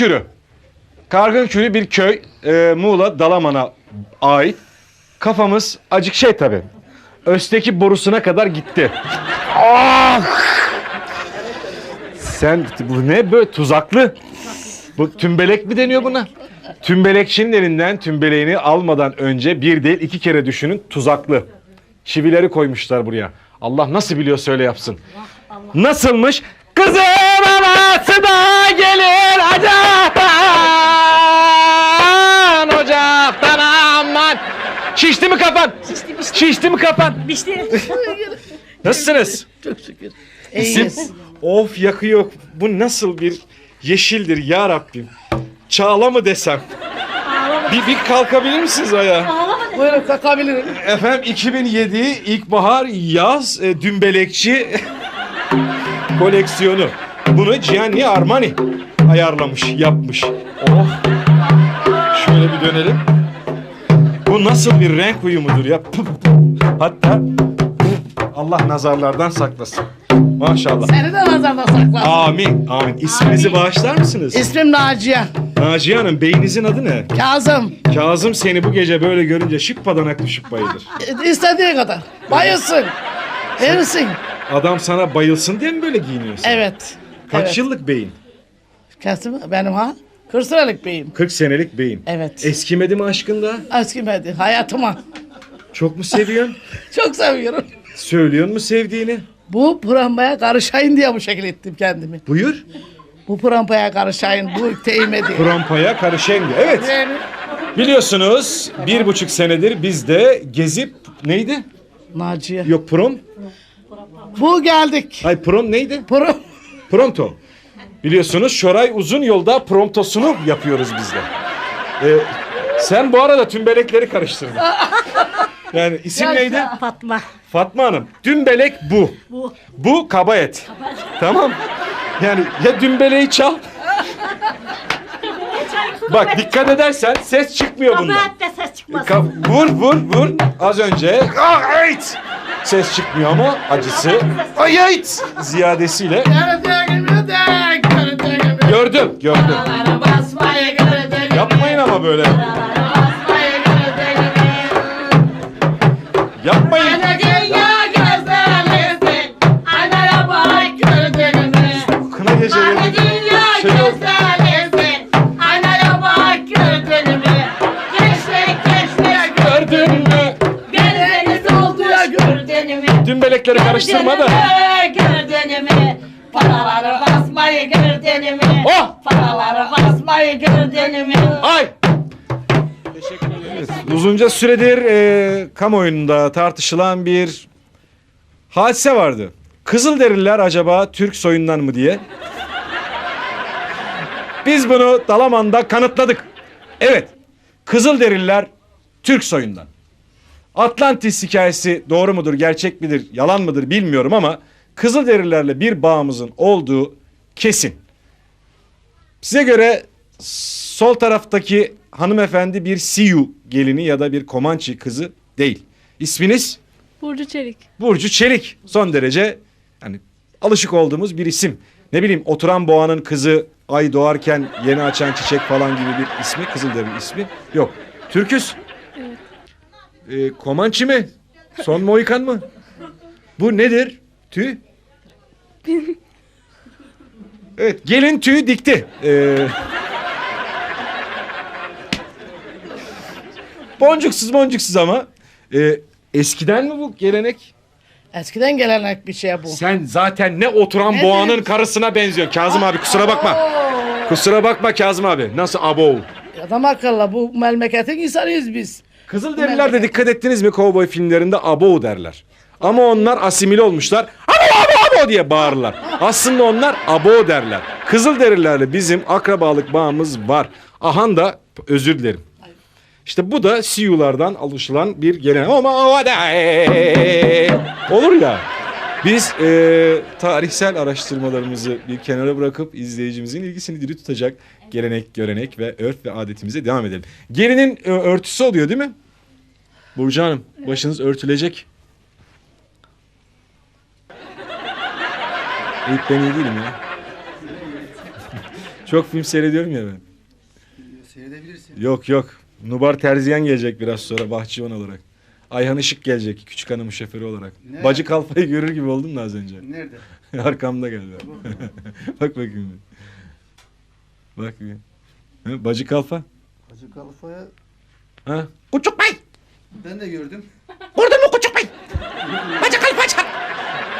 Kargın Kürü. Kargın Kürü bir köy. e, Muğla Dalaman'a ait. Kafamız acık şey tabi. Östeki borusuna kadar gitti. Ah! Sen bu ne böyle tuzaklı? Bu tümbelek mi deniyor buna? Tümbelekçinin elinden tümbeleğini almadan önce bir değil iki kere düşünün tuzaklı. Çivileri koymuşlar buraya. Allah nasıl biliyor söyle yapsın. Nasılmış? Kızım anası da gelir ocaktan ocaktan aman. Şişti mi kafan? Şişti, pişti. Şişti mi kafan? Bişti Nasılsınız? Çok şükür İsim? Of yakıyor. Bu nasıl bir yeşildir ya Rabbim. Çağla mı desem? Bir, bir kalkabilir misiniz ayağa? Buyurun kalkabilirim. Efendim 2007 ilkbahar yaz e, dümbelekçi koleksiyonu. Bunu Gianni Armani ayarlamış, yapmış. Oh. Şöyle bir dönelim. Bu nasıl bir renk uyumudur ya? Hatta Allah nazarlardan saklasın. Maşallah. Seni de nazarda sakla. Amin, amin. İsminizi bağışlar mısınız? İsmim Naciye. Naciye Hanım, beyinizin adı ne? Kazım. Kazım seni bu gece böyle görünce şıp padanak düşüp bayılır. E, İstediği kadar. Bayılsın. Verirsin. Adam sana bayılsın diye mi böyle giyiniyorsun? Evet. Kaç evet. yıllık beyin? Kesim benim ha. 40 sıralık beyim. 40 senelik beyin. Evet. Eskimedi mi aşkın da? Eskimedi hayatıma. Çok mu seviyorsun? Çok seviyorum. Söylüyor mu sevdiğini? Bu pırambaya karışayım diye bu şekil ettim kendimi. Buyur. Bu pırambaya karışayım, bu teyime diye. Prampaya karışengi. Evet. Yani Biliyorsunuz bir buçuk senedir biz de gezip neydi? Naciye. Yok prom. Bu geldik. Ay prom neydi? Prom. Pronto. Biliyorsunuz Şoray uzun yolda promptosunu yapıyoruz biz de. Ee, sen bu arada tümbelekleri karıştırdın. Yani isim neydi? Fatma Fatma Hanım. Dümbelek bu. Bu Bu kaba et. Tamam. Yani ya dümbeleği çal. Bak dikkat edersen ses çıkmıyor bundan. Kabahat de ses çıkmasın Ka- vur vur vur. Az önce ah, ses çıkmıyor ama acısı ay ayt! ziyadesiyle Gördüğüm gördüm gördüm. Yapmayın ama böyle. Yapmayın. Ana dünya gözlerlesin. Anaya bak gördüğüm Kına geceleri Ana dünya şey yok. Anaya bak gördüğüm Gençlik gençlik Gördün mü? Beni oldu ya gördüğüm Dümbelekleri karıştırma da. Uzunca süredir e, kamuoyunda tartışılan bir hadise vardı. Kızılderililer acaba Türk soyundan mı diye. Biz bunu Dalaman'da kanıtladık. Evet, Kızılderililer Türk soyundan. Atlantis hikayesi doğru mudur, gerçek midir, yalan mıdır bilmiyorum ama Kızılderililerle bir bağımızın olduğu kesin. Size göre sol taraftaki hanımefendi bir Siyu gelini ya da bir Komançı kızı değil. İsminiz Burcu Çelik. Burcu Çelik. Son derece yani alışık olduğumuz bir isim. Ne bileyim oturan boğanın kızı ay doğarken yeni açan çiçek falan gibi bir ismi Kızılderili ismi yok. Türküs. Ee, Komançı mı? Son Mohikan mı? Bu nedir? Tüy? Evet gelin tüyü dikti. Ee, boncuksuz boncuksuz ama. Ee, eskiden mi bu gelenek? Eskiden gelenek bir şey bu Sen zaten ne oturan Ne boğanın karısına benziyorsun. Kazım abi kusura bakma. Kusura bakma Kazım abi. Nasıl abo? Adam akıllı bu memleketin insanıyız biz Kızılderililer de dikkat ettiniz mi kovboy filmlerinde abo derler. Ama onlar asimile olmuşlar. Abo abo abo diye bağırırlar. Aslında onlar abo derler. Kızılderililerle bizim akrabalık bağımız var. Ahan da özür dilerim. İşte bu da Siyulardan alışılan bir gelenek. Ama olur ya. Biz e, tarihsel araştırmalarımızı bir kenara bırakıp izleyicimizin ilgisini diri tutacak gelenek, görenek ve örf ve adetimize devam edelim. Gelinin e, örtüsü oluyor değil mi? Burcu Hanım başınız örtülecek. İlk ben iyi değilim ya. Çok film seyrediyorum ya ben. Seyredebilirsin. Yok yok. Nubar Terziyen gelecek biraz sonra bahçıvan olarak. Ayhan Işık gelecek küçük hanımın şoförü olarak. Ne? Bacı kalfayı görür gibi oldum da az önce. Nerede? Arkamda geldi. Bak bakayım bir. Bak bir. Ha, Bacı kalfa. Hacı Kalfa'ya Ha? Küçük bey. ben de gördüm. Vurdun mu küçük bey? Bacı kalfa çak.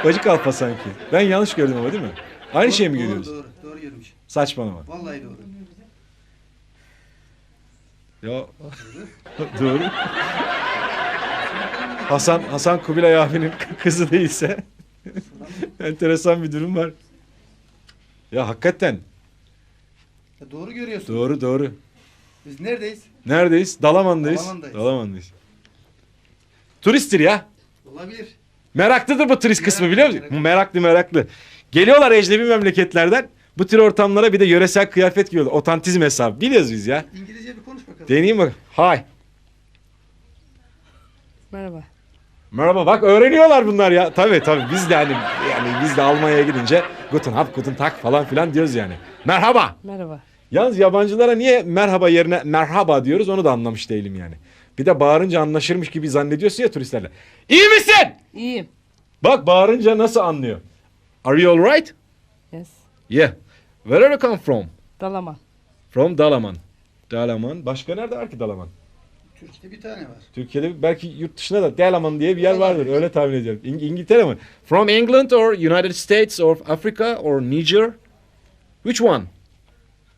Bacı kalfa sanki. Ben yanlış gördüm ama değil mi? Aynı şey mi doğru, görüyoruz? Doğru, doğru görmüş. Saçmalama. Vallahi doğru. Ya doğru. Hasan Hasan Kubilay abinin kızı değilse enteresan bir durum var. Ya hakikaten Ya doğru görüyorsun. doğru doğru. Biz neredeyiz? Neredeyiz? Dalaman'dayız. Dalaman'dayız. Dalaman'dayız. Turisttir ya. Olabilir. Meraklıdır bu turist kısmı biliyor musun? meraklı. Meraklı meraklı. Geliyorlar ecnebi memleketlerden. Bu tür ortamlara bir de yöresel kıyafet giyiyorlar. Otantizm hesabı. Biliyoruz biz ya. İngilizce bir konuş bakalım. Deneyeyim bak. Hi. Merhaba. Merhaba bak öğreniyorlar bunlar ya. Tabii tabii biz de hani yani biz de Almanya'ya gidince guten hap guten tag falan filan diyoruz yani. Merhaba. Merhaba. Yalnız yabancılara niye merhaba yerine merhaba diyoruz onu da anlamış değilim yani. Bir de bağırınca anlaşırmış gibi zannediyorsun ya turistlerle. İyi misin? İyiyim. Bak bağırınca nasıl anlıyor? Are you alright? Yes. Yeah. Where are you come from? Dalaman. From Dalaman. Dalaman. Başka nerede var ki Dalaman? Türkiye'de bir tane var. Türkiye'de belki yurt dışında da Dalaman diye bir yer vardır. Öyle tahmin ediyorum. İng- İngiltere mi? From England or United States or Africa or Niger? Which one?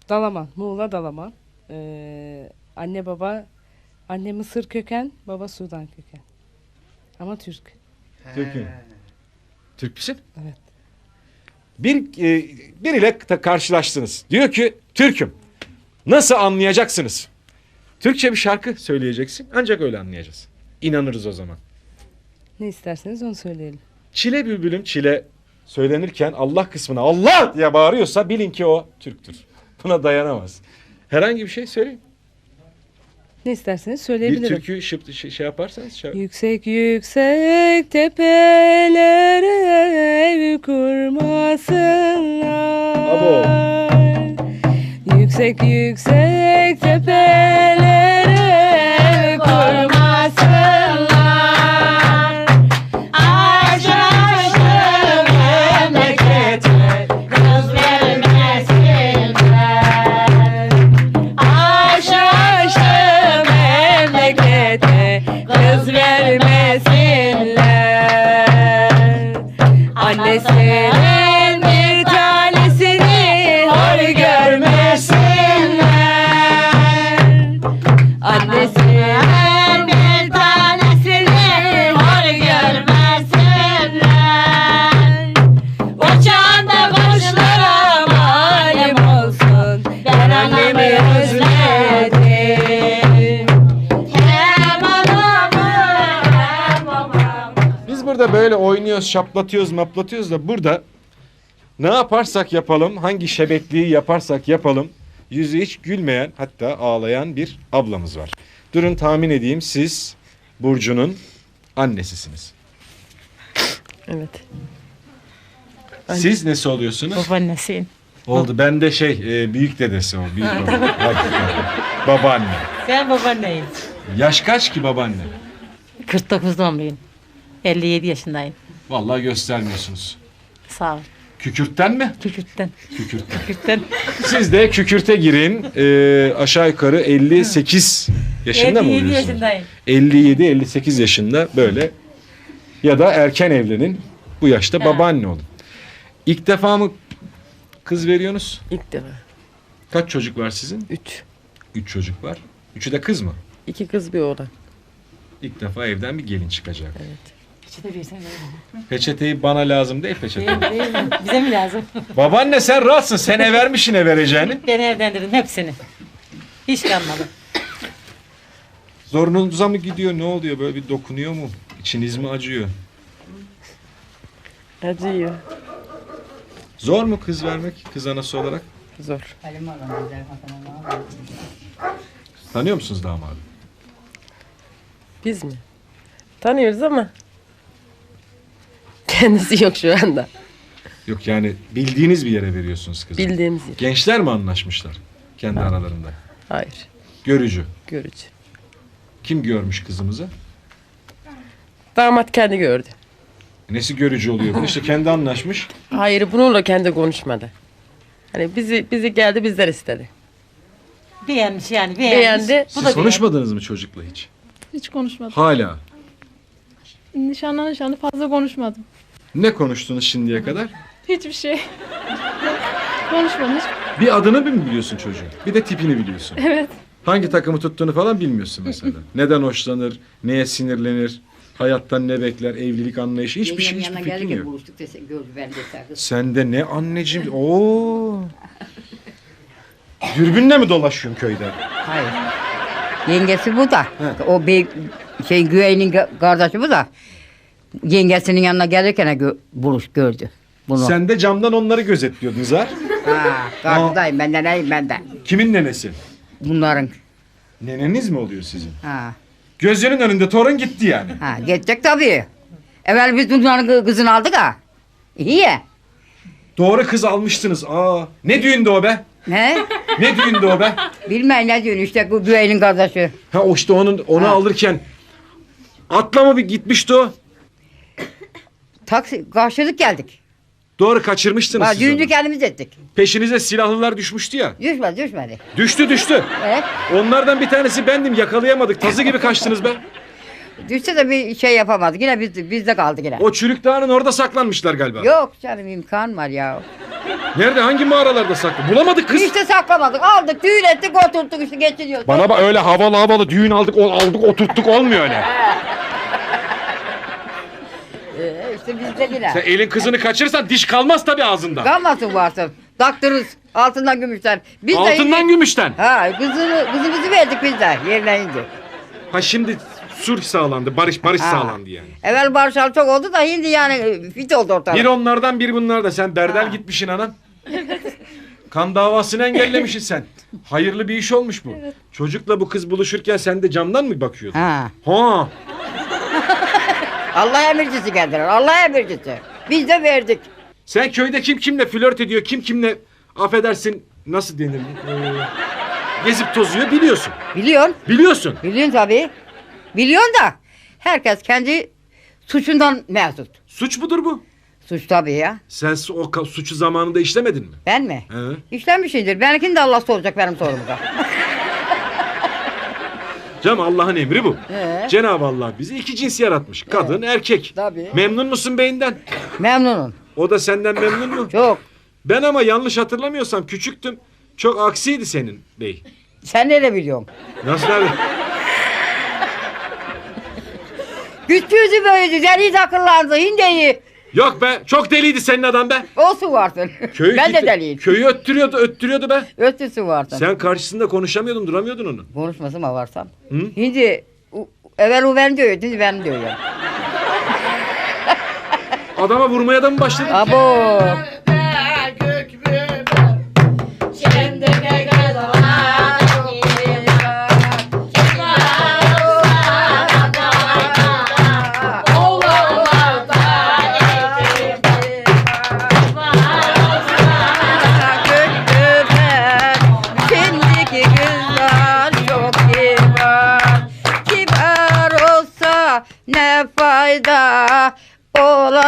Dalaman. Muğla Dalaman. Ee, anne baba anne Mısır köken, baba Sudan köken. Ama Türk. Türk'üm. He. Türk müsün? Evet. Bir e, biriyle karşılaştınız. Diyor ki Türk'üm. Nasıl anlayacaksınız? Türkçe bir şarkı söyleyeceksin. Ancak öyle anlayacağız. İnanırız o zaman. Ne isterseniz onu söyleyelim. Çile bülbülüm çile söylenirken Allah kısmına Allah diye bağırıyorsa bilin ki o Türktür. Buna dayanamaz. Herhangi bir şey söyleyin. Ne isterseniz Bir söyleyebilirim. türkü şıp, şey, şey yaparsanız. Şey... Yüksek yüksek tepelere ev kurmasınlar. Yüksek yüksek tepelere burada böyle oynuyoruz, şaplatıyoruz, maplatıyoruz da burada ne yaparsak yapalım, hangi şebekliği yaparsak yapalım yüzü hiç gülmeyen hatta ağlayan bir ablamız var. Durun tahmin edeyim siz Burcu'nun annesisiniz. Evet Siz nesi oluyorsunuz? Babaannesiyim. Oldu. Ben de şey e, büyük dedesi o. Büyük baba. babaanne. Ben babaanneyim. Yaş kaç ki babaanne? 49 doğumluyum. 57 yaşındayım. Vallahi göstermiyorsunuz. Sağ ol. Kükürtten mi? Kükürtten. Kükürtten. Kükürtten. Siz de kükürte girin. E, aşağı yukarı 58 yaşında mı 57 oluyorsunuz? yaşındayım. 57-58 yaşında böyle ya da erken evlenin. Bu yaşta Ha. babaanne olun. İlk defa mı kız veriyorsunuz? İlk defa. Kaç çocuk var sizin? Üç. Üç çocuk var. Üçü de kız mı? İki kız bir oğlan. İlk defa evden bir gelin çıkacak. Bir sen Peçeteyi bana lazım değil peçete. Değil, değil mi? Bize mi lazım? Babaanne sen rahatsın. Sen ev vermişine vereceğini. Ben evlendirdim hepsini. Hiç kalmadı. Zorunuza mı gidiyor? Ne oluyor? Böyle bir dokunuyor mu? İçiniz mi acıyor? Acıyor. Zor mu kız vermek kız anası olarak? Zor. Tanıyor musunuz damadı? Biz mi? Tanıyoruz ama kendisi yok şu anda. Yok yani bildiğiniz bir yere veriyorsunuz kızı. Bildiğimiz yer. Gençler mi anlaşmışlar kendi aralarında? Hayır. Görücü. Görücü. Kim görmüş kızımızı? Damat kendi gördü. Nesi görücü oluyor? Bu işte kendi anlaşmış. Hayır bununla kendi konuşmadı. Hani bizi bizi geldi bizler istedi. Beğenmiş yani beğenmiş. Beğendi. Bu da Siz konuşmadınız mı çocukla hiç? Hiç konuşmadım. Hala. Nişanlı nişanlı fazla konuşmadım. Ne konuştunuz şimdiye kadar? Hiçbir şey. konuşmadım. Hiç... Bir adını mı biliyorsun çocuğun? Bir de tipini biliyorsun. Evet. Hangi takımı tuttuğunu falan bilmiyorsun mesela. Neden hoşlanır, neye sinirlenir, hayattan ne bekler, evlilik anlayışı hiçbir şey hiçbir fikrin yok. buluştuk dese gördü ben de kız. Sen de ne anneciğim? Oo. Dürbünle mi dolaşıyorsun köyde? Hayır. Yengesi bu da. O bir şey güveynin ga- kardeşi bu da. Yengesinin yanına gelirken gö- buluş gördü. Bunu. Sen de camdan onları gözetliyordun Zar. Ha, karşıdayım ben de neyim ben de. Kimin nenesi? Bunların. Neneniz mi oluyor sizin? Ha, Gözünün önünde torun gitti yani. ha geçecek tabii. Evvel biz bunların kı- kızını aldık ha. İyi ya. Doğru kız almıştınız. Aa, ne düğündü o be? He? Ne düğündü o be? Bilmeyin ne diyorsun işte bu güveynin kardeşi. Ha o işte onun onu Ha. alırken atla mı bir gitmişti o? Taksi karşılık geldik. Doğru kaçırmıştınız Ha, siz düğünü onu. kendimiz ettik. Peşinize silahlılar düşmüştü ya. Düşmedi düşmedi. Düştü düştü. Evet. Onlardan bir tanesi bendim yakalayamadık. Tazı gibi kaçtınız be. Düşse de bir şey yapamadık. Yine biz, bizde kaldı yine. O çürük dağının orada saklanmışlar galiba. Yok canım imkan var ya. Nerede hangi mağaralarda saklı? Bulamadık kız. İşte saklamadık. Aldık, düğün ettik, oturttuk işte geçiniyoruz. Bana bak öyle havalı havalı düğün aldık aldık oturttuk olmuyor öyle. İşte bizde yine. Sen elin kızını kaçırırsan diş kalmaz tabii ağzında. Kalmasın varsın. Taktırırız. Altından gümüşten. Biz Altından de, gümüşten. Ha kızını, kızımızı verdik biz de. Yerine indi. Ha şimdi sulh sağlandı, barış barış Ha. sağlandı yani. Evvel barışal çok oldu da şimdi yani e, fit oldu ortalık. Bir onlardan bir bunlar da sen berdel gitmişsin anam. Kan davasını engellemişsin sen. Hayırlı bir iş olmuş bu. Çocukla bu kız buluşurken sen de camdan mı bakıyordun? Ha. Ha. Allah emircisi geldiler. Allah emircisi. Biz de verdik. Sen köyde kim kimle flört ediyor, kim kimle affedersin nasıl denir? Ee, gezip tozuyor biliyorsun. Biliyorsun. Biliyorsun. Biliyorsun tabii. Biliyorsun da herkes kendi suçundan mesut. Suç mudur bu? Suç tabii ya. Sen su- o ka- suçu zamanında işlemedin mi? Ben mi? He. İşlenmişindir. Benimkini de Allah soracak benim sorumuza. Canım Allah'ın emri bu. He. Cenab-ı Allah bizi iki cins yaratmış. Kadın, erkek. Tabii. Memnun musun beyinden? Memnunum. O da senden memnun mu? Çok. Ben ama yanlış hatırlamıyorsam küçüktüm. Çok aksiydi senin bey. Sen ne biliyorsun? Nasıl abi? Küçüğüzü böyleydi. Deli akıllandı. Hindeyi. Yok be çok deliydi senin adam be. Olsun varsın. Köyü ben de deliyim. Köyü öttürüyordu öttürüyordu be. Ötüsü varsın. Sen karşısında konuşamıyordun duramıyordun onun. Konuşması mı varsam? Hı? Şimdi u- evvel o ben diyor, şimdi ben diyor. Adama vurmaya da mı başladın? Abo.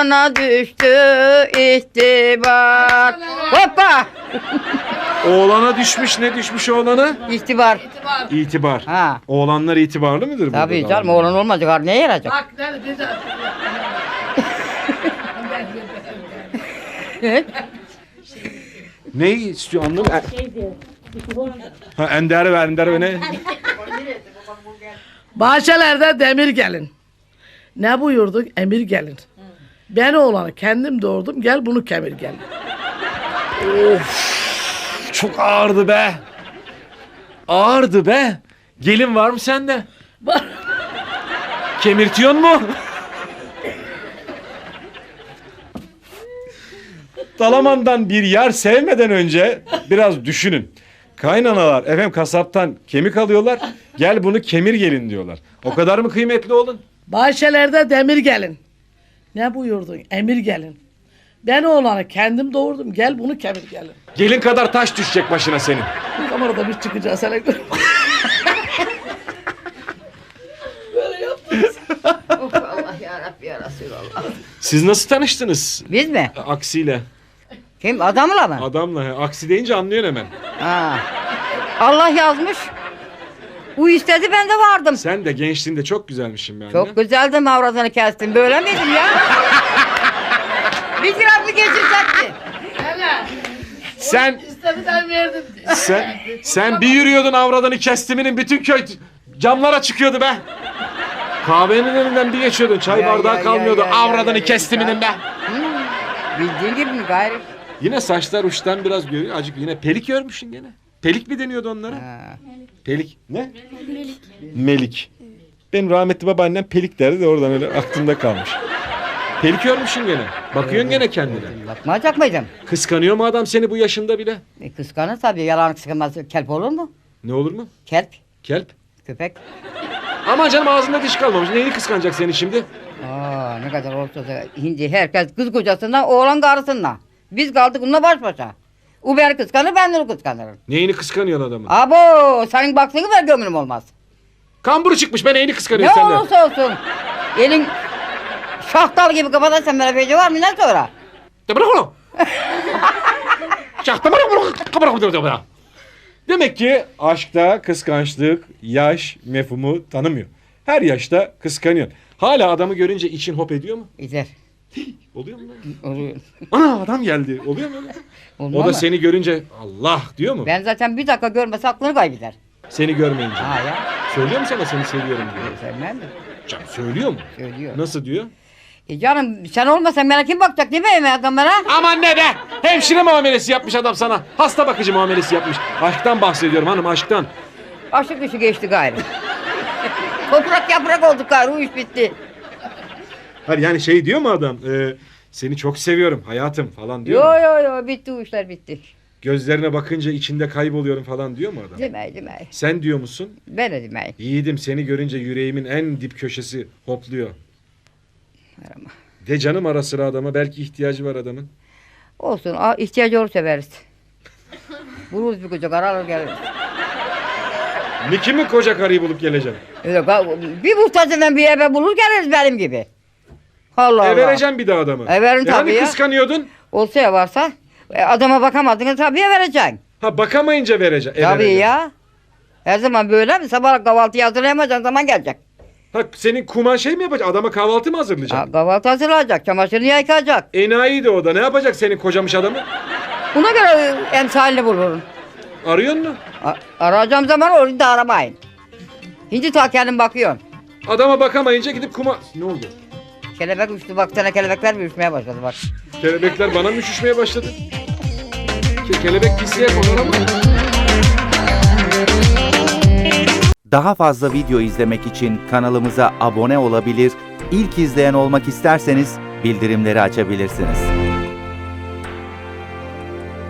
Oğlana düştü ihtibar Hoppa Oğlana düşmüş ne düşmüş oğlana? İhtibar İtibar. Ha Oğlanlar itibarlı mıdır? burada Tabii da? canım oğlan olmayacak har neye yarayacak Ne istiyor anlamı? Ha ender ve ender ve ne? Bahçelerde demir gelin. Ne buyurduk? Emir gelin. Ben oğlanı kendim doğurdum. Gel bunu kemir gelin. Çok ağırdı be. Ağırdı be. Gelin var mı sende? Var. Kemirtiyon mu? Dalaman'dan bir yer sevmeden önce biraz düşünün. Kaynanalar efendim kasaptan kemik alıyorlar. Gel bunu kemir gelin diyorlar. O kadar mı kıymetli olun? Bahçelerde demir gelin. Ne buyurdun? Emir gelin. Ben oğlanı kendim doğurdum. Gel bunu kemir gelin. Gelin kadar taş düşecek başına senin. Bu kamerada bir çıkacağız. Sana gör. Allah ya Rabbi ya Resulallah. Siz nasıl tanıştınız? Biz mi? Aksiyle. Kim? Adamla mı? Adamla. he. Aksi deyince anlıyorsun hemen. Ha. Allah yazmış. Bu istedi ben de vardım. Sen de gençliğinde çok güzelmişsin be anne. Çok güzeldi mavratını kestim. Böyle miydim ya? Bir mı geçirecekti? Sen İstedi ben verdim. sen sen bir yürüyordun avradını kestiminin bütün köy camlara çıkıyordu be. Kahvenin önünden bir geçiyordun. Çay Ya, bardağı ya, kalmıyordu. ya, ya, avradını ya, ya. kestiminin be. Bildiğin gibi mi gayrı? Yine saçlar uçtan biraz görüyor. Acık yine pelik görmüşsün gene. Pelik mi deniyordu onlara? Ha. Pelik. Ne? Melik. Melik. Benim rahmetli babaannem pelik derdi de oradan öyle aklımda kalmış. Pelik örmüşsün gene. Bakıyorsun gene kendine. Bakmayacak mıydım? Kıskanıyor mu adam seni bu yaşında bile? E, kıskanır tabii. Yalan kıskanmaz. Kelp olur mu? Ne olur mu? Kelp. Kelp. Köpek. Aman canım ağzında diş kalmamış. Neyini kıskanacak seni şimdi? Aa ne kadar olsa da hindi herkes kız kocasından oğlan karısından. Biz kaldık onunla baş başa. Beni kıskanır ben de onu kıskanırım. Neyini kıskanıyorsun adamın? Abo senin baktığın kadar gönlüm olmaz. Kamburu çıkmış ben neyini Ne kıskanıyorsun senden? olursa olsun. Elin şahtal gibi böyle bir şey var mı ne sonra? De bırak onu. Şahta bırak bırak. Bırak bırak bırak. Demek ki aşkta kıskançlık yaş mefhumu tanımıyor. Her yaşta kıskanıyor. Hala adamı görünce için hop ediyor mu? Gider. Oluyor mu? lan? Oluyor. Ana adam geldi. Oluyor mu öyle? Olmaz O da mı? seni görünce Allah diyor mu? Ben zaten bir dakika görmese aklını kaybeder. Seni görmeyince. Ha ya. Söylüyor mu sana seni seviyorum diyor? Sevmem mi? Canım söylüyor mu? Söylüyor. Nasıl diyor? E canım sen olmasan bana kim bakacak değil mi adam bana? Aman ne be! Hemşire muamelesi yapmış adam sana. Hasta bakıcı muamelesi yapmış. Aşktan bahsediyorum hanım aşktan. Aşık dışı geçti gayrı. Toprak yaprak olduk gayrı o iş bitti. Hayır yani şey diyor mu adam? e, seni çok seviyorum hayatım falan diyor Yo mu? yo yo bitti o işler bitti. Gözlerine bakınca içinde kayboluyorum falan diyor mu adam? Demey demey. Sen diyor musun? Ben de demey. Yiğidim seni görünce yüreğimin en dip köşesi hopluyor. Arama. De canım ara sıra adama belki ihtiyacı var adamın. Olsun a- ihtiyacı olursa veririz. Buluruz bir koca karar alır geliriz. Ne kimin koca karıyı bulup geleceğim? Öyle bir muhtaçından bir eve bulur geliriz benim gibi. Allah Allah. E vereceğim bir de adamı. E verin E tabii hani ya. kıskanıyordun? Olsa ya varsa e, adama bakamadın tabii ya vereceksin. Ha bakamayınca vereceğim. E, tabii ya. Her zaman böyle mi? Sabah kahvaltıyı hazırlayamayacağın zaman gelecek. Ha senin kuman şey mi yapacak? Adama kahvaltı mı hazırlayacak? Ha, kahvaltı hazırlayacak, çamaşırını yıkayacak. Enayi de o da ne yapacak senin kocamış adamı? Buna göre e, emsalini bulurum. Arıyor mu? A- arayacağım zaman orayı da aramayın. Şimdi ta kendim bakıyorum. Adama bakamayınca gidip kuma... Ne oldu? Kelebek uçtu bak sana kelebekler bir uçmaya başladı bak. Kelebekler bana mı üşüşmeye başladı? Ke- kelebek pisliğe konar ama. Daha fazla video izlemek için kanalımıza abone olabilir, ilk izleyen olmak isterseniz bildirimleri açabilirsiniz.